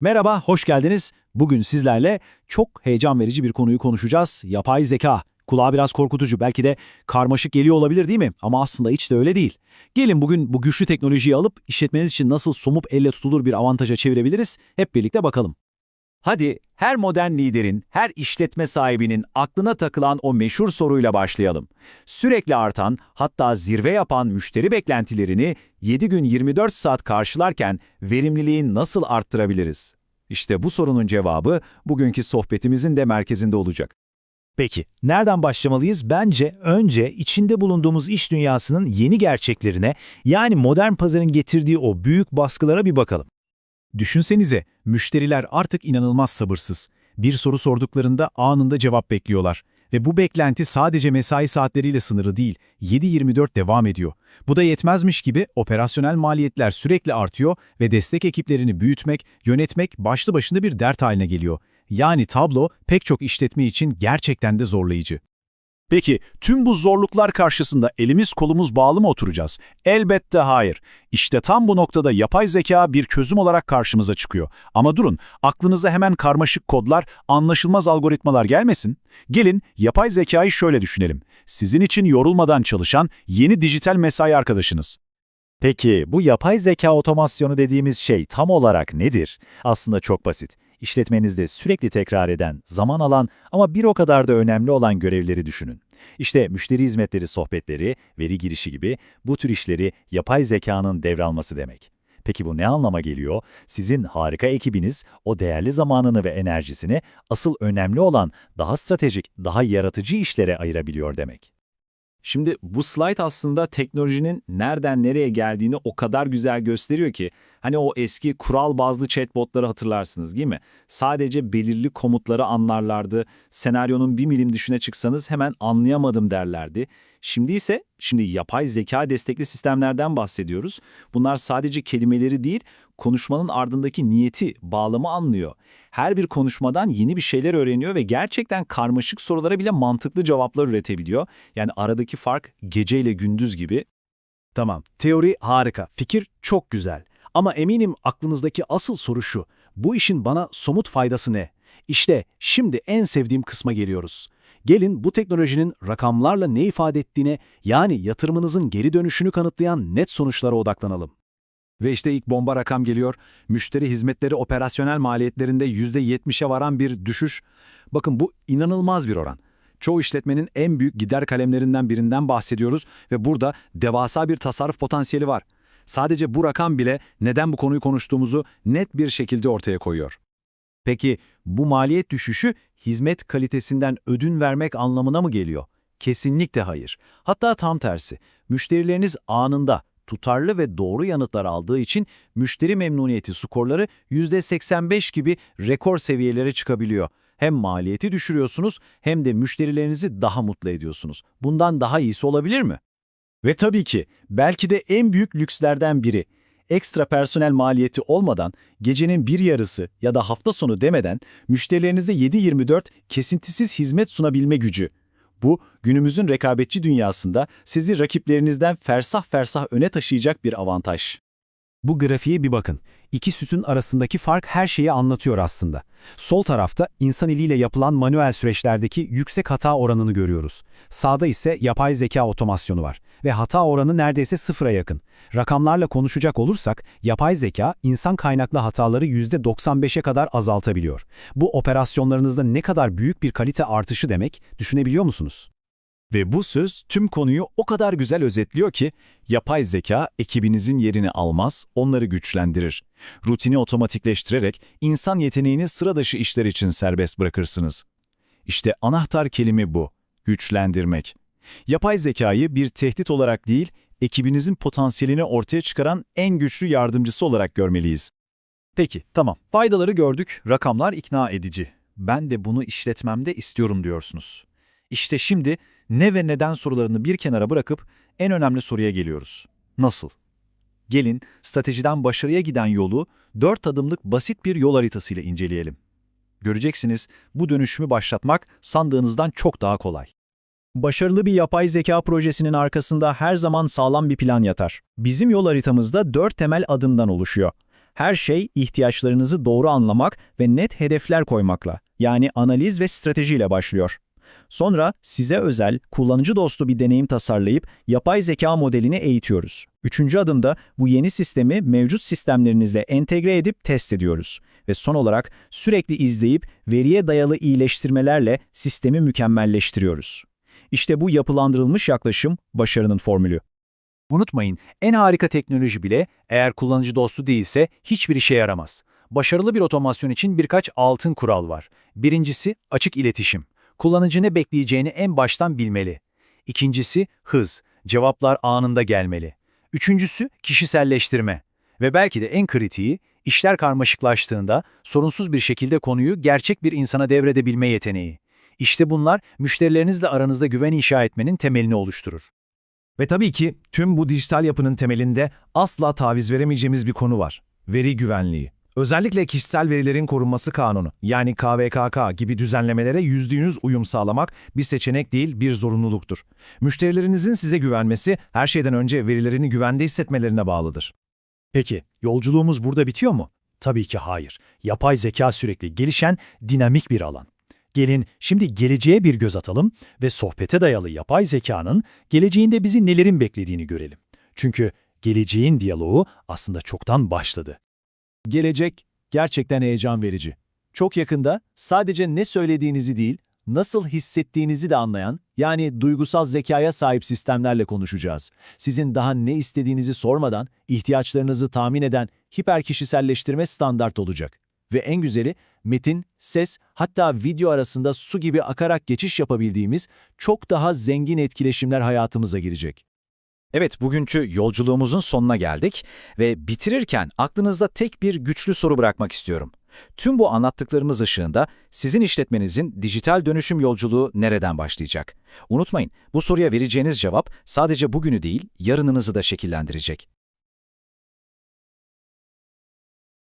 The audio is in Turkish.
Merhaba, hoş geldiniz. Bugün sizlerle çok heyecan verici bir konuyu konuşacağız. Yapay zeka. Kulağa biraz korkutucu, belki de karmaşık geliyor olabilir değil mi? Ama aslında hiç de öyle değil. Gelin bugün bu güçlü teknolojiyi alıp işletmeniz için nasıl somup elle tutulur bir avantaja çevirebiliriz? Hep birlikte bakalım. Hadi her modern liderin, her işletme sahibinin aklına takılan o meşhur soruyla başlayalım. Sürekli artan, hatta zirve yapan müşteri beklentilerini 7 gün 24 saat karşılarken verimliliği nasıl arttırabiliriz? İşte bu sorunun cevabı bugünkü sohbetimizin de merkezinde olacak. Peki, nereden başlamalıyız? Bence önce içinde bulunduğumuz iş dünyasının yeni gerçeklerine, yani modern pazarın getirdiği o büyük baskılara bir bakalım. Düşünsenize, müşteriler artık inanılmaz sabırsız. Bir soru sorduklarında anında cevap bekliyorlar. Ve bu beklenti sadece mesai saatleriyle sınırı değil, 7-24 devam ediyor. Bu da yetmezmiş gibi operasyonel maliyetler sürekli artıyor ve destek ekiplerini büyütmek, yönetmek başlı başına bir dert haline geliyor. Yani tablo pek çok işletme için gerçekten de zorlayıcı. Peki tüm bu zorluklar karşısında elimiz kolumuz bağlı mı oturacağız? Elbette hayır. İşte tam bu noktada yapay zeka bir çözüm olarak karşımıza çıkıyor. Ama durun, aklınıza hemen karmaşık kodlar, anlaşılmaz algoritmalar gelmesin. Gelin yapay zekayı şöyle düşünelim. Sizin için yorulmadan çalışan yeni dijital mesai arkadaşınız. Peki bu yapay zeka otomasyonu dediğimiz şey tam olarak nedir? Aslında çok basit. İşletmenizde sürekli tekrar eden, zaman alan ama bir o kadar da önemli olan görevleri düşünün. İşte müşteri hizmetleri sohbetleri, veri girişi gibi bu tür işleri yapay zekanın devralması demek. Peki bu ne anlama geliyor? Sizin harika ekibiniz o değerli zamanını ve enerjisini asıl önemli olan daha stratejik, daha yaratıcı işlere ayırabiliyor demek. Şimdi bu slide aslında teknolojinin nereden nereye geldiğini o kadar güzel gösteriyor ki hani o eski kural bazlı chatbotları hatırlarsınız değil mi? Sadece belirli komutları anlarlardı. Senaryonun bir milim dışına çıksanız hemen anlayamadım derlerdi. Şimdi ise şimdi yapay zeka destekli sistemlerden bahsediyoruz. Bunlar sadece kelimeleri değil, konuşmanın ardındaki niyeti, bağlamı anlıyor. Her bir konuşmadan yeni bir şeyler öğreniyor ve gerçekten karmaşık sorulara bile mantıklı cevaplar üretebiliyor. Yani aradaki fark gece ile gündüz gibi. Tamam, teori harika, fikir çok güzel. Ama eminim aklınızdaki asıl soru şu, bu işin bana somut faydası ne? İşte şimdi en sevdiğim kısma geliyoruz. Gelin bu teknolojinin rakamlarla ne ifade ettiğine, yani yatırımınızın geri dönüşünü kanıtlayan net sonuçlara odaklanalım. Ve işte ilk bomba rakam geliyor. Müşteri hizmetleri operasyonel maliyetlerinde %70'e varan bir düşüş. Bakın bu inanılmaz bir oran. Çoğu işletmenin en büyük gider kalemlerinden birinden bahsediyoruz ve burada devasa bir tasarruf potansiyeli var. Sadece bu rakam bile neden bu konuyu konuştuğumuzu net bir şekilde ortaya koyuyor. Peki bu maliyet düşüşü hizmet kalitesinden ödün vermek anlamına mı geliyor? Kesinlikle hayır. Hatta tam tersi. Müşterileriniz anında tutarlı ve doğru yanıtlar aldığı için müşteri memnuniyeti skorları %85 gibi rekor seviyelere çıkabiliyor. Hem maliyeti düşürüyorsunuz hem de müşterilerinizi daha mutlu ediyorsunuz. Bundan daha iyisi olabilir mi? Ve tabii ki belki de en büyük lükslerden biri. Ekstra personel maliyeti olmadan gecenin bir yarısı ya da hafta sonu demeden müşterilerinize 7-24 kesintisiz hizmet sunabilme gücü. Bu, günümüzün rekabetçi dünyasında sizi rakiplerinizden fersah fersah öne taşıyacak bir avantaj. Bu grafiğe bir bakın. İki sütun arasındaki fark her şeyi anlatıyor aslında. Sol tarafta insan eliyle yapılan manuel süreçlerdeki yüksek hata oranını görüyoruz. Sağda ise yapay zeka otomasyonu var ve hata oranı neredeyse sıfıra yakın. Rakamlarla konuşacak olursak yapay zeka insan kaynaklı hataları %95'e kadar azaltabiliyor. Bu operasyonlarınızda ne kadar büyük bir kalite artışı demek düşünebiliyor musunuz? Ve bu söz tüm konuyu o kadar güzel özetliyor ki, yapay zeka ekibinizin yerini almaz, onları güçlendirir. Rutini otomatikleştirerek insan yeteneğini sıra dışı işler için serbest bırakırsınız. İşte anahtar kelime bu, güçlendirmek. Yapay zekayı bir tehdit olarak değil, ekibinizin potansiyelini ortaya çıkaran en güçlü yardımcısı olarak görmeliyiz. Peki, tamam. Faydaları gördük, rakamlar ikna edici. Ben de bunu işletmemde istiyorum diyorsunuz. İşte şimdi ne ve neden sorularını bir kenara bırakıp en önemli soruya geliyoruz. Nasıl? Gelin stratejiden başarıya giden yolu dört adımlık basit bir yol haritasıyla inceleyelim. Göreceksiniz bu dönüşümü başlatmak sandığınızdan çok daha kolay. Başarılı bir yapay zeka projesinin arkasında her zaman sağlam bir plan yatar. Bizim yol haritamızda dört temel adımdan oluşuyor. Her şey ihtiyaçlarınızı doğru anlamak ve net hedefler koymakla, yani analiz ve stratejiyle başlıyor. Sonra size özel, kullanıcı dostu bir deneyim tasarlayıp yapay zeka modelini eğitiyoruz. Üçüncü adımda bu yeni sistemi mevcut sistemlerinizle entegre edip test ediyoruz. Ve son olarak sürekli izleyip veriye dayalı iyileştirmelerle sistemi mükemmelleştiriyoruz. İşte bu yapılandırılmış yaklaşım başarının formülü. Unutmayın, en harika teknoloji bile eğer kullanıcı dostu değilse hiçbir işe yaramaz. Başarılı bir otomasyon için birkaç altın kural var. Birincisi açık iletişim. Kullanıcı ne bekleyeceğini en baştan bilmeli. İkincisi hız. Cevaplar anında gelmeli. Üçüncüsü kişiselleştirme. Ve belki de en kritiği, işler karmaşıklaştığında sorunsuz bir şekilde konuyu gerçek bir insana devredebilme yeteneği. İşte bunlar müşterilerinizle aranızda güven inşa etmenin temelini oluşturur. Ve tabii ki tüm bu dijital yapının temelinde asla taviz veremeyeceğimiz bir konu var. Veri güvenliği. Özellikle kişisel verilerin korunması kanunu yani KVKK gibi düzenlemelere %100 uyum sağlamak bir seçenek değil bir zorunluluktur. Müşterilerinizin size güvenmesi her şeyden önce verilerini güvende hissetmelerine bağlıdır. Peki, yolculuğumuz burada bitiyor mu? Tabii ki hayır. Yapay zeka sürekli gelişen, dinamik bir alan. Gelin şimdi geleceğe bir göz atalım ve sohbete dayalı yapay zekanın geleceğinde bizi nelerin beklediğini görelim. Çünkü geleceğin diyaloğu aslında çoktan başladı. Gelecek gerçekten heyecan verici. Çok yakında sadece ne söylediğinizi değil, nasıl hissettiğinizi de anlayan, yani duygusal zekaya sahip sistemlerle konuşacağız. Sizin daha ne istediğinizi sormadan ihtiyaçlarınızı tahmin eden hiperkişiselleştirme standart olacak. Ve en güzeli, metin, ses, hatta video arasında su gibi akarak geçiş yapabildiğimiz çok daha zengin etkileşimler hayatımıza girecek. Evet, bugünkü yolculuğumuzun sonuna geldik ve bitirirken aklınızda tek bir güçlü soru bırakmak istiyorum. Tüm bu anlattıklarımız ışığında sizin işletmenizin dijital dönüşüm yolculuğu nereden başlayacak? Unutmayın, bu soruya vereceğiniz cevap sadece bugünü değil, yarınınızı da şekillendirecek.